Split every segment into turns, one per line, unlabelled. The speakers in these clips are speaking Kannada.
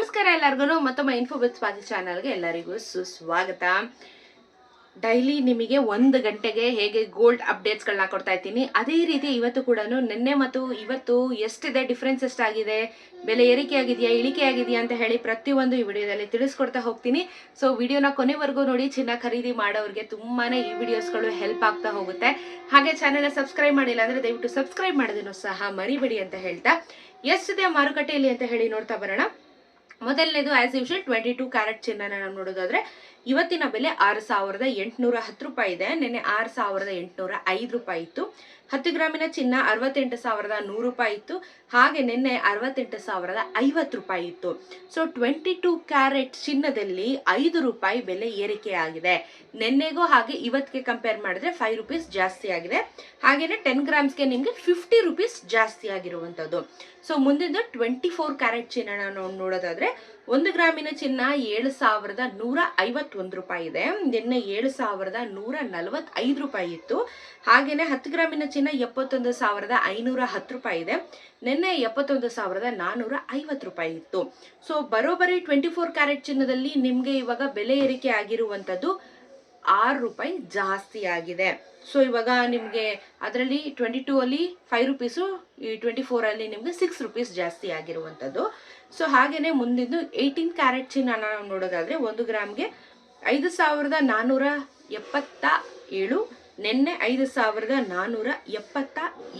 ನಮಸ್ಕಾರ ಎಲ್ಲರಿಗೂ ಮತ್ತೊಮ್ಮೆ ಇನ್ಫೋ ಪಾತಿ ಸ್ವಾತಿ ಚಾನಲ್ಗೆ ಎಲ್ಲರಿಗೂ ಸುಸ್ವಾಗತ. ಡೈಲಿ ನಿಮಗೆ ಒಂದು ಗಂಟೆಗೆ ಹೇಗೆ ಗೋಲ್ಡ್ ಅಪ್ಡೇಟ್ಸ್ಗಳನ್ನ ಕೊಡ್ತಾ ಇದ್ದೀನಿ. ಅದೇ ರೀತಿ ಇವತ್ತು ಕೂಡ ನಿನ್ನೆ ಮತ್ತು ಇವತ್ತು ಎಷ್ಟಿದೆ ಡಿಫ್ರೆನ್ಸ್ ಎಷ್ಟಾಗಿದೆ ಬೆಲೆ ಏರಿಕೆ ಆಗಿದೆಯಾ ಇಳಿಕೆ ಆಗಿದೆಯಾ ಅಂತ ಹೇಳಿ ಪ್ರತಿಯೊಂದು ಈ ವಿಡಿಯೋದಲ್ಲಿ ತಿಳಿಸ್ಕೊಡ್ತಾ ಹೋಗ್ತೀನಿ. ಸೊ ವಿಡಿಯೋನ ಕೊನೆವರೆಗೂ ನೋಡಿ, ಚಿನ್ನ ಖರೀದಿ ಮಾಡೋರಿಗೆ ತುಂಬಾನೇ ಈ ವಿಡಿಯೋಸ್ಗಳು ಹೆಲ್ಪ್ ಆಗ್ತಾ ಹೋಗುತ್ತೆ. ಹಾಗೆ ಚಾನೆಲ್ನ ಸಬ್ಸ್ಕ್ರೈಬ್ ಮಾಡಿಲ್ಲ ಅಂದರೆ ದಯವಿಟ್ಟು ಸಬ್ಸ್ಕ್ರೈಬ್ ಮಾಡೋದನ್ನು ಸಹ ಮರಿಬೇಡಿ ಅಂತ ಹೇಳ್ತಾ. ಎಷ್ಟಿದೆ ಮಾರುಕಟ್ಟೆಯಲ್ಲಿ ಅಂತ ಹೇಳಿ ನೋಡ್ತಾ ಬರೋಣ. ಮೊದಲನೇದು as usual twenty two carat ಚಿನ್ನ ನಾವು ನೋಡೋದಾದ್ರೆ, ಇವತ್ತಿನ ಬೆಲೆ ಆರು ಸಾವಿರದ ಎಂಟುನೂರ ಹತ್ತು ರೂಪಾಯಿ ಇದೆ. ನಿನ್ನೆ ಆರು ಸಾವಿರದ ಎಂಟುನೂರ ಐದು ರೂಪಾಯಿ ಇತ್ತು. ಹತ್ತು ಗ್ರಾಮಿನ ಚಿನ್ನ ಅರವತ್ತೆಂಟು ಸಾವಿರದ ನೂರು ರೂಪಾಯಿ ಇತ್ತು. ಹಾಗೆ ನಿನ್ನೆ ಅರವತ್ತೆಂಟು ಸಾವಿರದ ಐವತ್ತು ರೂಪಾಯಿ ಇತ್ತು. ಸೊ ಟ್ವೆಂಟಿ ಟೂ ಕ್ಯಾರೆಟ್ ಚಿನ್ನದಲ್ಲಿ ಐದು ರೂಪಾಯಿ ಬೆಲೆ ಏರಿಕೆ ಆಗಿದೆ ನಿನ್ನೆಗೂ ಹಾಗೆ ಇವತ್ತಿಗೆ ಕಂಪೇರ್ ಮಾಡಿದ್ರೆ ಫೈವ್ ರುಪೀಸ್ ಜಾಸ್ತಿ ಆಗಿದೆ. ಹಾಗೇನೆ ಟೆನ್ ಗ್ರಾಮ್ಸ್ಗೆ ನಿಮಗೆ ಫಿಫ್ಟಿ ರುಪೀಸ್ ಜಾಸ್ತಿ ಆಗಿರುವಂಥದ್ದು. ಸೊ ಮುಂದಿನ ಟ್ವೆಂಟಿ ಫೋರ್ ಕ್ಯಾರೆಟ್ ಚಿನ್ನನ ನಾವು ನೋಡೋದಾದ್ರೆ ಒಂದು ಗ್ರಾಮಿನ ಚಿನ್ನ ಏಳು ಸಾವಿರದ ನೂರ ಐವತ್ತೊಂದು ರೂಪಾಯಿ ಇದೆ. ನಿನ್ನೆ ಏಳು ಸಾವಿರದ ನೂರ ನಲವತ್ತೈದು ರೂಪಾಯಿ ಇತ್ತು. ಹಾಗೆಯೇ ಹತ್ತು ಗ್ರಾಮಿನ ಚಿನ್ನ ಎಪ್ಪತ್ತೊಂದು ಸಾವಿರದ ಐನೂರ ಹತ್ತು ರೂಪಾಯಿ ಇದೆ. ನಿನ್ನೆ ಎಪ್ಪತ್ತೊಂದು ಸಾವಿರದ ನಾನ್ನೂರ ಐವತ್ತು ರೂಪಾಯಿ ಇತ್ತು. ಸೊ ಬರೋಬ್ಬರಿ ಟ್ವೆಂಟಿ ಫೋರ್ ಕ್ಯಾರೆಟ್ ಚಿನ್ನದಲ್ಲಿ ನಿಮಗೆ ಇವಾಗ ಬೆಲೆ ಏರಿಕೆ ಆಗಿರುವಂಥದ್ದು ಆರು ರೂಪಾಯಿ ಜಾಸ್ತಿ ಆಗಿದೆ. ಸೊ ಇವಾಗ ನಿಮಗೆ ಅದರಲ್ಲಿ ಟ್ವೆಂಟಿ ಟೂ ಅಲ್ಲಿ ಫೈವ್ ರುಪೀಸು ಈ ಟ್ವೆಂಟಿ ಫೋರಲ್ಲಿ ನಿಮಗೆ ಸಿಕ್ಸ್ ರುಪೀಸ್ ಜಾಸ್ತಿ ಆಗಿರುವಂಥದ್ದು. ಸೊ ಹಾಗೆಯೇ ಮುಂದಿದ್ದು ಏಯ್ಟೀನ್ ಕ್ಯಾರೆಟ್ ಚಿನ್ನ ನಾವು ನೋಡೋದಾದರೆ ಒಂದು ಗ್ರಾಮ್ಗೆ ಐದು ಸಾವಿರದ ನಾನ್ನೂರ ಎಪ್ಪತ್ತ ಏಳು ನಿನ್ನೆ ಐದು ಸಾವಿರದ ನಾನ್ನೂರ ಎಪ್ಪತ್ತ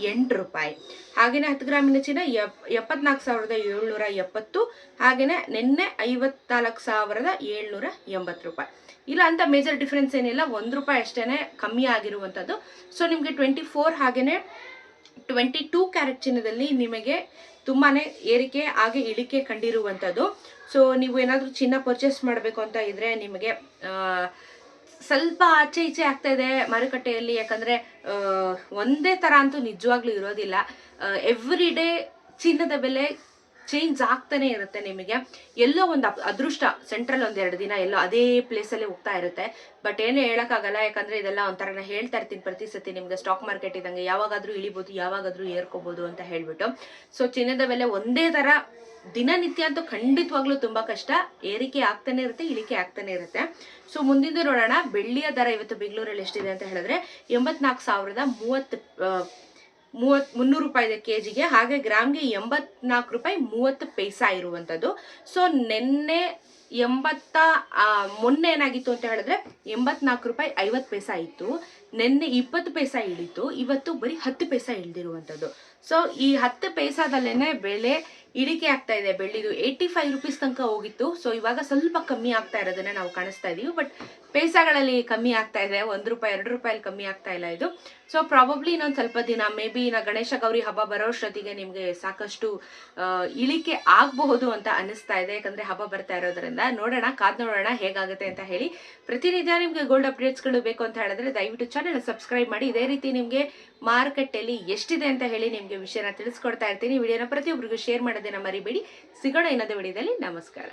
ಎಂಟು ರೂಪಾಯಿ. ಹಾಗೆಯೇ ಹತ್ತು ಗ್ರಾಮಿನ ಚಿನ್ನ ಎಪ್, ಎಪ್ಪತ್ನಾಲ್ಕು ಸಾವಿರದ ಏಳ್ನೂರ ಎಪ್ಪತ್ತು ಹಾಗೆಯೇ ನಿನ್ನೆ ಐವತ್ನಾಲ್ಕು ಸಾವಿರದ ಏಳ್ನೂರ ಎಂಬತ್ತು ರೂಪಾಯಿ. ಇಲ್ಲ, ಅಂತ ಮೇಜರ್ ಡಿಫ್ರೆನ್ಸ್ ಏನಿಲ್ಲ, ಒಂದು ರೂಪಾಯಿ ಅಷ್ಟೇ ಕಮ್ಮಿ ಆಗಿರುವಂಥದ್ದು. ಸೊ ನಿಮಗೆ ಟ್ವೆಂಟಿ ಫೋರ್ ಹಾಗೆಯೇ ಟ್ವೆಂಟಿ ಟೂ ಕ್ಯಾರೆಟ್ ಚಿನ್ನದಲ್ಲಿ ನಿಮಗೆ ತುಂಬಾ ಏರಿಕೆ ಹಾಗೆ ಇಳಿಕೆ ಕಂಡಿರುವಂಥದ್ದು. ಸೊ ನೀವು ಏನಾದರೂ ಚಿನ್ನ ಪರ್ಚೇಸ್ ಮಾಡಬೇಕು ಅಂತ ಇದ್ದರೆ ನಿಮಗೆ ಸ್ವಲ್ಪ ಆಚೆ ಈಚೆ ಆಗ್ತಾ ಇದೆ ಮಾರುಕಟ್ಟೆಯಲ್ಲಿ, ಯಾಕಂದರೆ ಒಂದೇ ಥರ ಅಂತೂ ನಿಜವಾಗ್ಲೂ ಇರೋದಿಲ್ಲ. ಎವ್ರಿ ಡೇ ಚಿನ್ನದ ಬೆಲೆ ಚೇಂಜ್ ಆಗ್ತಾನೆ ಇರುತ್ತೆ ನಿಮಗೆ. ಎಲ್ಲೋ ಒಂದು ಅದೃಷ್ಟ ಸೆಂಟ್ರಲ್ ಒಂದೆರಡು ದಿನ ಎಲ್ಲೋ ಅದೇ ಪ್ಲೇಸಲ್ಲಿ ಹೋಗ್ತಾ ಇರುತ್ತೆ. ಬಟ್ ಏನು ಹೇಳೋಕ್ಕಾಗಲ್ಲ, ಯಾಕಂದರೆ ಇದೆಲ್ಲ ಒಂಥರ ನಾನು ಹೇಳ್ತಾ ಇರ್ತೀನಿ ಪ್ರತಿ ಸತಿ ನಿಮಗೆ. ಸ್ಟಾಕ್ ಮಾರ್ಕೆಟ್ ಇದ್ದಂಗೆ ಯಾವಾಗಾದರೂ ಇಳಿಬೋದು, ಯಾವಾಗಾದರೂ ಏರ್ಕೋಬೋದು ಅಂತ ಹೇಳ್ಬಿಟ್ಟು. ಸೊ ಚಿನ್ನದ ಬೆಲೆ ಒಂದೇ ಥರ ದಿನನಿತ್ಯ ಅಂತೂ ಖಂಡಿತವಾಗ್ಲೂ ತುಂಬ ಕಷ್ಟ. ಏರಿಕೆ ಆಗ್ತಾನೆ ಇರುತ್ತೆ, ಇಳಿಕೆ ಆಗ್ತಾನೆ ಇರುತ್ತೆ. ಸೊ ಮುಂದಿನ ನೋಡೋಣ. ಬೆಳ್ಳಿಯ ದರ ಇವತ್ತು ಬೆಂಗಳೂರಲ್ಲಿ ಎಷ್ಟಿದೆ ಅಂತ ಹೇಳಿದ್ರೆ ಎಂಬತ್ನಾಲ್ಕು ಸಾವಿರದ ಮೂವತ್ತು ಮೂವತ್, ಮುನ್ನೂರು ರೂಪಾಯಿ ಕೆ ಜಿಗೆ ಹಾಗೆ ಗ್ರಾಮ್ಗೆ ಎಂಬತ್ನಾಲ್ಕು ರೂಪಾಯಿ ಮೂವತ್ತು ಪೈಸಾ ಇರುವಂಥದ್ದು ಸೊ ನಿನ್ನೆ ಎಂಬತ್ತ ಮೊನ್ನೆ ಏನಾಗಿತ್ತು ಅಂತ ಹೇಳಿದ್ರೆ ಎಂಬತ್ನಾಲ್ಕು ರೂಪಾಯಿ ಐವತ್ತು ಪೈಸಾ ಇತ್ತು. ನಿನ್ನೆ ಇಪ್ಪತ್ತು ಪೈಸಾ ಇಳಿತು, ಇವತ್ತು ಬರೀ ಹತ್ತು ಪೈಸಾ ಇಳಿದಿರುವಂಥದ್ದು. ಸೊ ಈ ಹತ್ತು ಪೈಸಾದಲ್ಲೇ ಬೆಲೆ ಇಳಿಕೆ ಆಗ್ತಾ ಇದೆ. ಬೆಳ್ಳಿದು ಏಯ್ಟಿ ಫೈವ್ ರುಪೀಸ್ ತನಕ ಹೋಗಿತ್ತು. ಸೊ ಇವಾಗ ಸ್ವಲ್ಪ ಕಮ್ಮಿ ಆಗ್ತಾ ಇರೋದನ್ನ ನಾವು ಕಾಣಿಸ್ತಾ ಇದೀವಿ. ಬಟ್ ಪೈಸಾಗಳಲ್ಲಿ ಕಮ್ಮಿ ಆಗ್ತಾ ಇದೆ. ಒಂದು ರೂಪಾಯಿ, ಎರಡು ರೂಪಾಯಲ್ಲಿ ಕಮ್ಮಿ ಆಗ್ತಾ ಇಲ್ಲ ಇದು. ಸೊ ಪ್ರಾಬಬ್ಲಿ ಇನ್ನೊಂದು ಸ್ವಲ್ಪ ದಿನ ಮೇ ಬಿ ನಾ ಗಣೇಶ ಗೌರಿ ಹಬ್ಬ ಬರೋಷ್ಟೊತ್ತಿಗೆ ನಿಮಗೆ ಸಾಕಷ್ಟು ಇಳಿಕೆ ಆಗಬಹುದು ಅಂತ ಅನಿಸ್ತಾ ಇದೆ. ಯಾಕಂದ್ರೆ ಹಬ್ಬ ಬರ್ತಾ ಇರೋದ್ರಿಂದ. ನೋಡೋಣ, ಕಾದ್ ನೋಡೋಣ ಹೇಗಾಗುತ್ತೆ ಅಂತ ಹೇಳಿ. ಪ್ರತಿನಿತ್ಯ ನಿಮಗೆ ಗೋಲ್ಡ್ ಅಪ್ಡೇಟ್ಸ್ಗಳು ಬೇಕು ಅಂತ ಹೇಳಿದ್ರೆ ದಯವಿಟ್ಟು ಚಾನೆಲ್ ಸಬ್ಸ್ಕ್ರೈಬ್ ಮಾಡಿ. ಇದೇ ರೀತಿ ನಿಮಗೆ ಮಾರುಕಟ್ಟೆಯಲ್ಲಿ ಎಷ್ಟಿದೆ ಅಂತ ಹೇಳಿ ನಿಮಗೆ ವಿಷಯನ ತಿಳಿಸ್ಕೊಡ್ತಾ ಇರ್ತೀನಿ. ವಿಡಿಯೋನ ಪ್ರತಿಯೊಬ್ಬರಿಗೂ ಶೇರ್ ಮಾಡೋದನ್ನು ಮರಿಬೇಡಿ. ಸಿಗೋಣ ಇನ್ನೊಂದು ವಿಡಿಯೋದಲ್ಲಿ. ನಮಸ್ಕಾರ.